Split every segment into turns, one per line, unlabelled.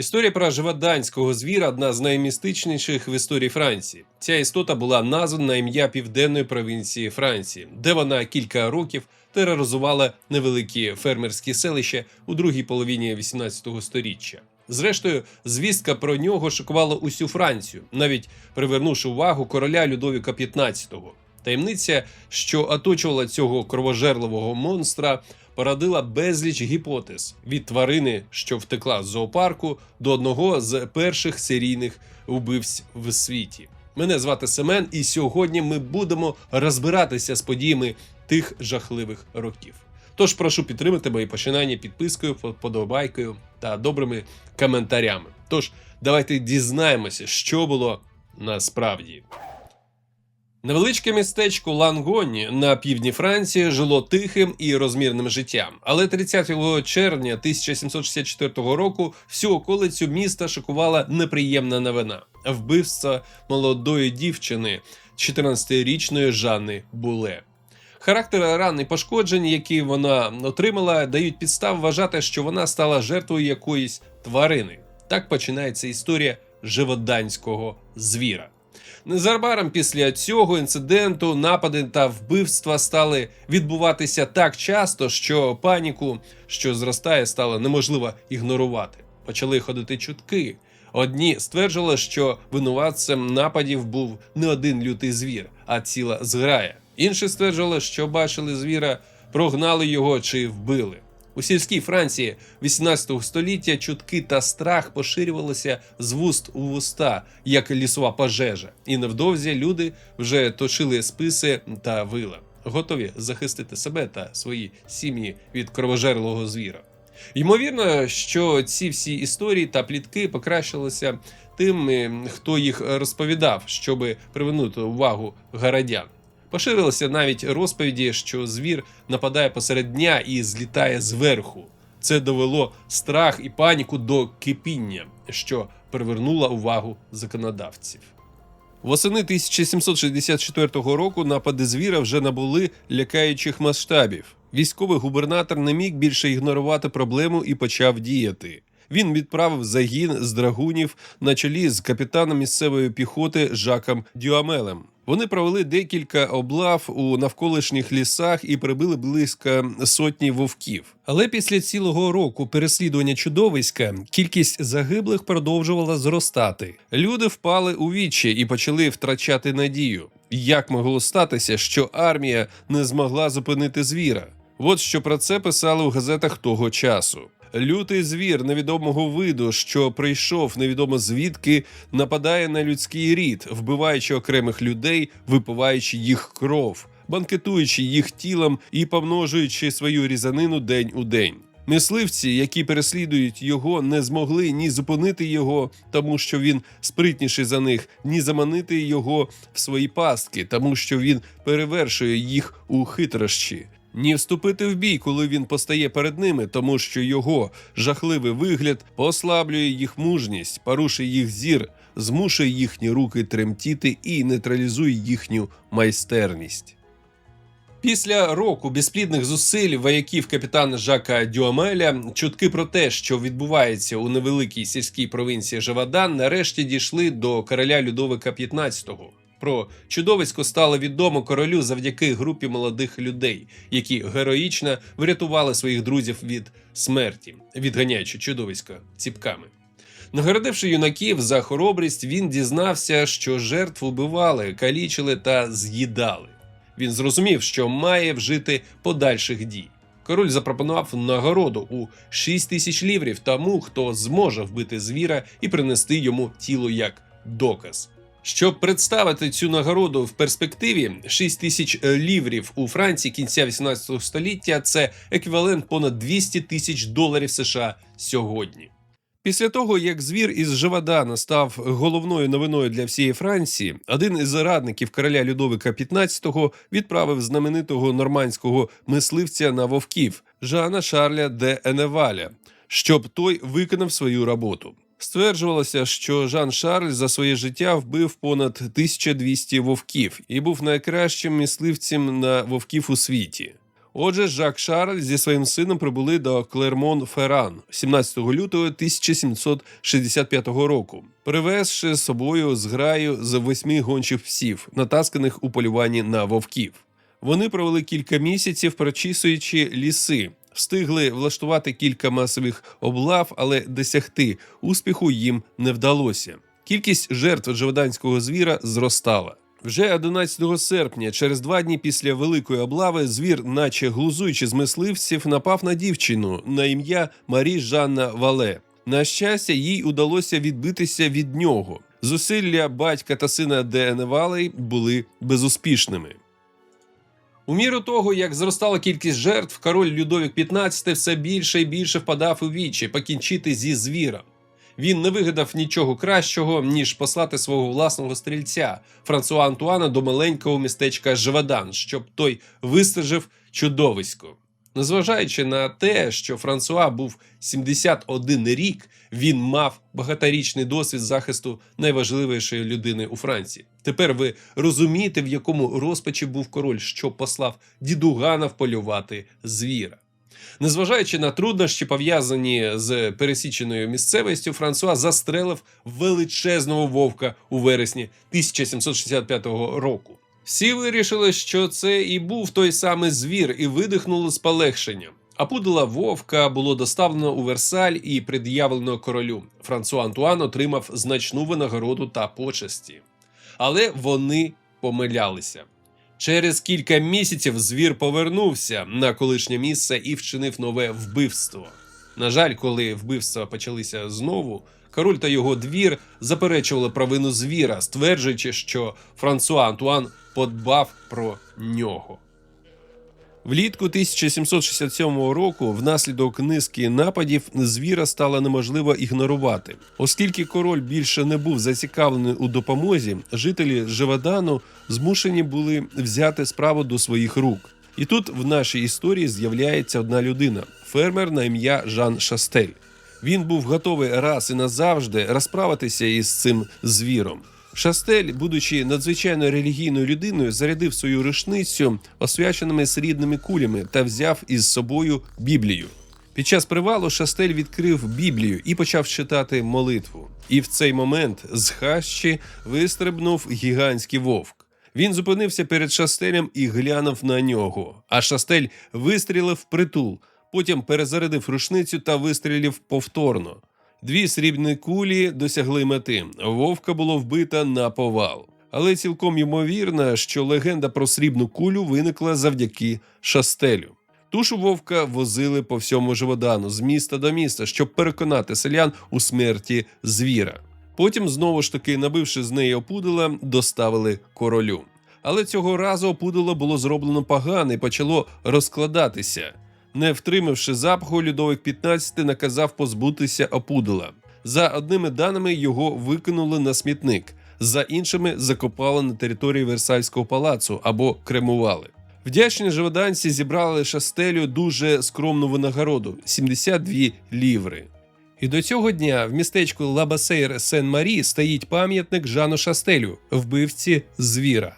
Історія про живоданського звіра одна з наймістичніших в історії Франції. Ця істота була названа на ім'я південної провінції Франції, де вона кілька років тероризувала невеликі фермерські селища у другій половині 18 століття. Зрештою, звістка про нього шокувала усю Францію, навіть привернувши увагу короля Людовіка XV. Таємниця, що оточувала цього кровожерливого монстра, породила безліч гіпотез від тварини, що втекла з зоопарку, до одного з перших серійних вбивць в світі. Мене звати Семен, і сьогодні ми будемо розбиратися з подіями тих жахливих років. Тож прошу підтримати мої починання підпискою, подобайкою та добрими коментарями. Тож давайте дізнаємося, що було насправді. Невеличке містечко Лангоні на півдні Франції жило тихим і розмірним життям. Але 30 червня 1764 року всю околицю міста шокувала неприємна новина: вбивство молодої дівчини, 14-річної Жанни Буле. Характер ран і пошкоджень, які вона отримала, дають підстав вважати, що вона стала жертвою якоїсь тварини. Так починається історія живоданського звіра. Незабаром після цього інциденту напади та вбивства стали відбуватися так часто, що паніку, що зростає, стало неможливо ігнорувати. Почали ходити чутки. Одні стверджували, що винуватцем нападів був не один лютий звір, а ціла зграя. Інші стверджували, що бачили звіра, прогнали його чи вбили. У сільській Франції 18 століття чутки та страх поширювалися з вуст у вуста, як лісова пожежа, і невдовзі люди вже точили списи та вила, готові захистити себе та свої сім'ї від кровожерлого звіра. Ймовірно, що ці всі історії та плітки покращилися тим, хто їх розповідав, щоби привернути увагу городян. Поширилися навіть розповіді, що звір нападає посеред дня і злітає зверху. Це довело страх і паніку до кипіння, що привернуло увагу законодавців. Восени 1764 року напади звіра вже набули лякаючих масштабів. Військовий губернатор не міг більше ігнорувати проблему і почав діяти. Він відправив загін з драгунів на чолі з капітаном місцевої піхоти Жаком Дюамелем. Вони провели декілька облав у навколишніх лісах і прибили близько сотні вовків. Але після цілого року переслідування чудовиська кількість загиблих продовжувала зростати. Люди впали у вічі і почали втрачати надію. Як могло статися, що армія не змогла зупинити звіра? От що про це писали у газетах того часу. Лютий звір невідомого виду, що прийшов невідомо звідки, нападає на людський рід, вбиваючи окремих людей, випиваючи їх кров, банкетуючи їх тілом і помножуючи свою різанину день у день. Мисливці, які переслідують його, не змогли ні зупинити його, тому що він спритніший за них, ні заманити його в свої пастки, тому що він перевершує їх у хитрощі ні вступити в бій, коли він постає перед ними, тому що його жахливий вигляд послаблює їх мужність, порушує їх зір, змушує їхні руки тремтіти і нейтралізує їхню майстерність. Після року безплідних зусиль вояків капітана Жака Дюамеля чутки про те, що відбувається у невеликій сільській провінції Жавадан, нарешті дійшли до короля Людовика XV. Про чудовисько стало відомо королю завдяки групі молодих людей, які героїчно врятували своїх друзів від смерті, відганяючи чудовисько ціпками. Нагородивши юнаків за хоробрість, він дізнався, що жертв убивали, калічили та з'їдали. Він зрозумів, що має вжити подальших дій. Король запропонував нагороду у 6 тисяч ліврів тому, хто зможе вбити звіра і принести йому тіло як доказ. Щоб представити цю нагороду в перспективі, 6 тисяч ліврів у Франції кінця 18 століття це еквівалент понад 200 тисяч доларів США сьогодні. Після того, як звір із Живадана став головною новиною для всієї Франції, один із радників короля Людовика XV відправив знаменитого нормандського мисливця на вовків Жана Шарля де Еневаля, щоб той виконав свою роботу. Стверджувалося, що Жан Шарль за своє життя вбив понад 1200 вовків і був найкращим мисливцем на вовків у світі. Отже, Жак Шарль зі своїм сином прибули до Клермон Ферран 17 лютого 1765 року, привезши з собою зграю з восьми гончих псів, натасканих у полюванні на вовків. Вони провели кілька місяців, прочісуючи ліси, встигли влаштувати кілька масових облав, але досягти успіху їм не вдалося. Кількість жертв живоданського звіра зростала. Вже 11 серпня, через два дні після великої облави, звір, наче глузуючи з мисливців, напав на дівчину на ім'я Марі Жанна Вале. На щастя, їй удалося відбитися від нього. Зусилля батька та сина Деневалей були безуспішними. У міру того, як зростала кількість жертв, король Людовік XV все більше і більше впадав у вічі покінчити зі звіром. Він не вигадав нічого кращого, ніж послати свого власного стрільця Франсуа Антуана до маленького містечка Живадан, щоб той вистежив чудовисько. Незважаючи на те, що Франсуа був 71 рік, він мав багаторічний досвід захисту найважливішої людини у Франції. Тепер ви розумієте, в якому розпачі був король, що послав дідугана вполювати звіра. Незважаючи на труднощі, пов'язані з пересіченою місцевістю, Франсуа застрелив величезного вовка у вересні 1765 року. Всі вирішили, що це і був той самий звір, і видихнули з полегшенням. А пудила вовка було доставлено у Версаль і пред'явлено королю. Франсуа Антуан отримав значну винагороду та почесті. Але вони помилялися. Через кілька місяців звір повернувся на колишнє місце і вчинив нове вбивство. На жаль, коли вбивства почалися знову, король та його двір заперечували провину звіра, стверджуючи, що Франсуа Антуан подбав про нього. Влітку 1767 року, внаслідок низки нападів, звіра стало неможливо ігнорувати. Оскільки король більше не був зацікавлений у допомозі, жителі Живодану змушені були взяти справу до своїх рук. І тут в нашій історії з'являється одна людина фермер на ім'я Жан Шастель. Він був готовий раз і назавжди розправитися із цим звіром. Шастель, будучи надзвичайно релігійною людиною, зарядив свою рушницю освяченими срібними кулями та взяв із собою Біблію. Під час привалу Шастель відкрив Біблію і почав читати молитву. І в цей момент з хащі вистрибнув гігантський вовк. Він зупинився перед шастелем і глянув на нього. А шастель вистрілив притул, потім перезарядив рушницю та вистрілив повторно. Дві срібні кулі досягли мети. Вовка було вбита на повал. Але цілком ймовірно, що легенда про срібну кулю виникла завдяки шастелю. Тушу вовка возили по всьому Живодану з міста до міста, щоб переконати селян у смерті звіра. Потім, знову ж таки, набивши з неї опудила, доставили королю. Але цього разу опудило було зроблено погано і почало розкладатися. Не втримавши запаху, Людовик XV наказав позбутися опудила. За одними даними його викинули на смітник, за іншими закопали на території Версальського палацу або кремували. Вдячні живоданці зібрали шастелю дуже скромну винагороду 72 ліври. І до цього дня в містечку Лабасейр Сен-Марі стоїть пам'ятник Жану Шастелю, вбивці звіра.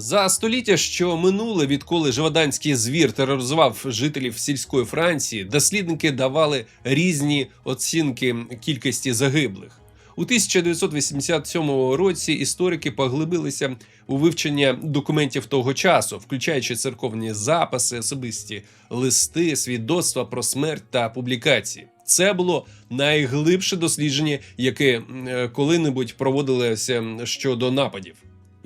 За століття, що минуле, відколи живоданський звір тероризував жителів сільської Франції, дослідники давали різні оцінки кількості загиблих. У 1987 році історики поглибилися у вивчення документів того часу, включаючи церковні записи, особисті листи, свідоцтва про смерть та публікації. Це було найглибше дослідження, яке е, коли-небудь проводилося щодо нападів.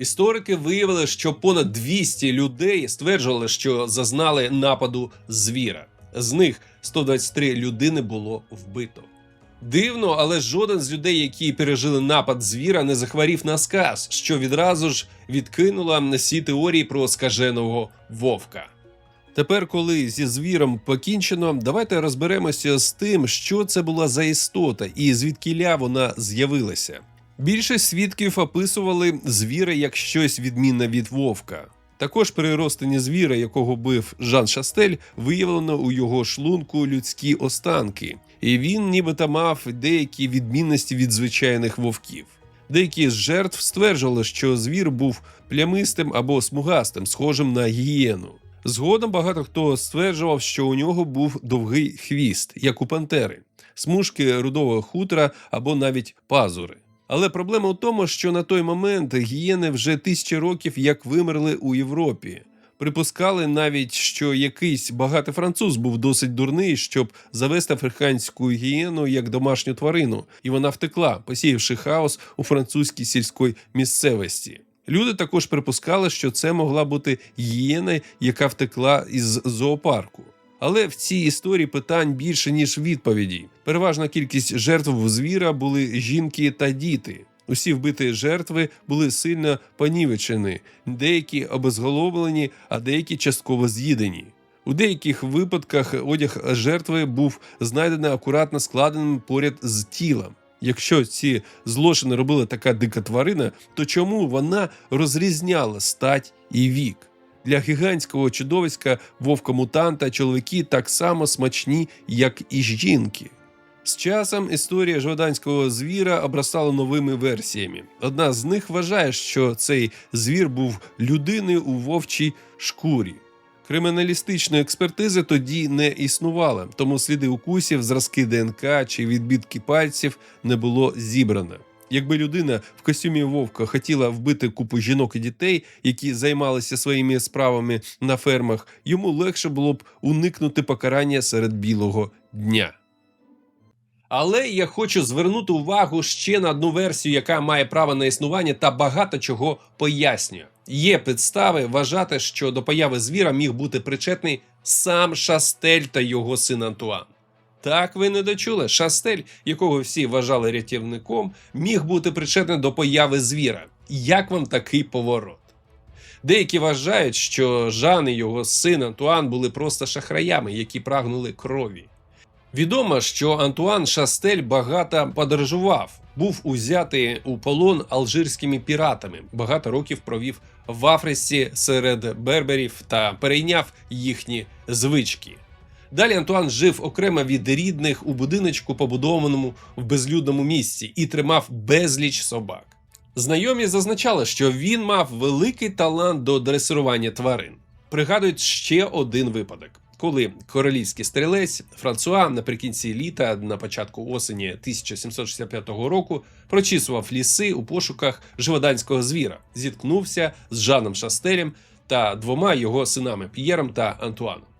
Історики виявили, що понад 200 людей стверджували, що зазнали нападу звіра. З них 123 людини було вбито. Дивно, але жоден з людей, які пережили напад звіра, не захворів на сказ, що відразу ж відкинула всі теорії про скаженого вовка. Тепер, коли зі звіром покінчено, давайте розберемося з тим, що це була за істота і звідкіля вона з'явилася. Більшість свідків описували звіра як щось відмінне від вовка. Також при розтині звіра, якого бив Жан Шастель, виявлено у його шлунку людські останки, і він нібито мав деякі відмінності від звичайних вовків. Деякі з жертв стверджували, що звір був плямистим або смугастим, схожим на гієну. Згодом багато хто стверджував, що у нього був довгий хвіст, як у пантери, смужки рудового хутра або навіть пазури. Але проблема в тому, що на той момент гієни вже тисячі років як вимерли у Європі. Припускали навіть, що якийсь багатий француз був досить дурний, щоб завести африканську гієну як домашню тварину, і вона втекла, посіявши хаос у французькій сільській місцевості. Люди також припускали, що це могла бути гієна, яка втекла із зоопарку. Але в цій історії питань більше ніж відповідей. Переважна кількість жертв звіра були жінки та діти. Усі вбиті жертви були сильно понівечені, деякі обезголовлені, а деякі частково з'їдені. У деяких випадках одяг жертви був знайдений акуратно складеним поряд з тілом. Якщо ці злочини робила така дика тварина, то чому вона розрізняла стать і вік? Для гігантського чудовиська вовка-мутанта чоловіки так само смачні, як і жінки. З часом історія жаданського звіра обростала новими версіями. Одна з них вважає, що цей звір був людиною у вовчій шкурі. Криміналістичної експертизи тоді не існувало, тому сліди укусів, зразки ДНК чи відбитки пальців не було зібрано. Якби людина в костюмі вовка хотіла вбити купу жінок і дітей, які займалися своїми справами на фермах, йому легше було б уникнути покарання серед білого дня. Але я хочу звернути увагу ще на одну версію, яка має право на існування та багато чого пояснює. Є підстави вважати, що до появи звіра міг бути причетний сам Шастель та його син Антуан. Так ви не дочули. Шастель, якого всі вважали рятівником, міг бути причетний до появи звіра. Як вам такий поворот? Деякі вважають, що Жан і його син Антуан були просто шахраями, які прагнули крові. Відомо, що Антуан Шастель багато подорожував, був узятий у полон алжирськими піратами, багато років провів в Африці серед берберів та перейняв їхні звички. Далі Антуан жив окремо від рідних у будиночку, побудованому в безлюдному місці, і тримав безліч собак. Знайомі зазначали, що він мав великий талант до дресирування тварин. Пригадують ще один випадок. Коли королівський стрілець Франсуа наприкінці літа, на початку осені 1765 року, прочісував ліси у пошуках живоданського звіра, зіткнувся з Жаном Шастелем та двома його синами П'єром та Антуаном.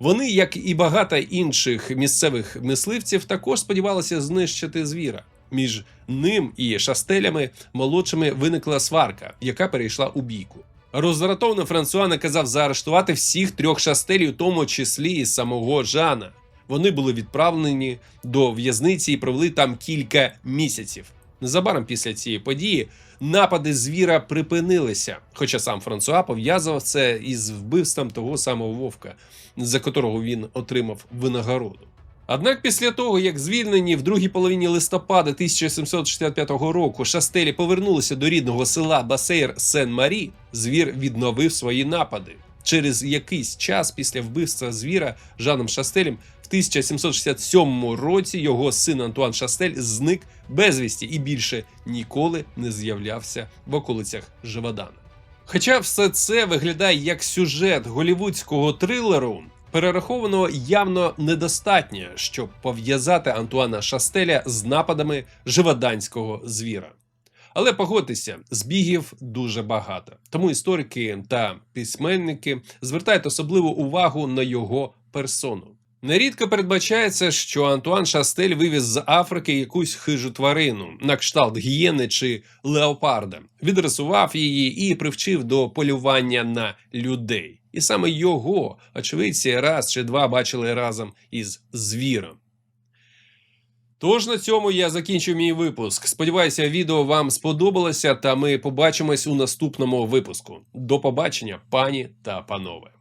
Вони, як і багато інших місцевих мисливців, також сподівалися знищити звіра. Між ним і шастелями молодшими виникла сварка, яка перейшла у бійку. Роздратований Франсуа наказав заарештувати всіх трьох шастелів, у тому числі і самого Жана. Вони були відправлені до в'язниці і провели там кілька місяців. Незабаром після цієї події напади звіра припинилися, хоча сам Франсуа пов'язував це із вбивством того самого вовка, за котрого він отримав винагороду. Однак після того, як звільнені в другій половині листопада 1765 року шастелі повернулися до рідного села Басейр Сен-Марі, звір відновив свої напади. Через якийсь час після вбивства звіра Жаном Шастелем 1767 році його син Антуан Шастель зник безвісті і більше ніколи не з'являвся в околицях Живодана. Хоча все це виглядає як сюжет голівудського трилеру, перерахованого явно недостатньо, щоб пов'язати Антуана Шастеля з нападами живоданського звіра. Але погодьтеся, збігів дуже багато. Тому історики та письменники звертають особливу увагу на його персону. Нерідко передбачається, що Антуан Шастель вивіз з Африки якусь хижу тварину, на кшталт гієни чи леопарда, відрисував її і привчив до полювання на людей. І саме його очевидці раз чи два бачили разом із звіром. Тож на цьому я закінчу мій випуск. Сподіваюся, відео вам сподобалося, та ми побачимось у наступному випуску. До побачення, пані та панове.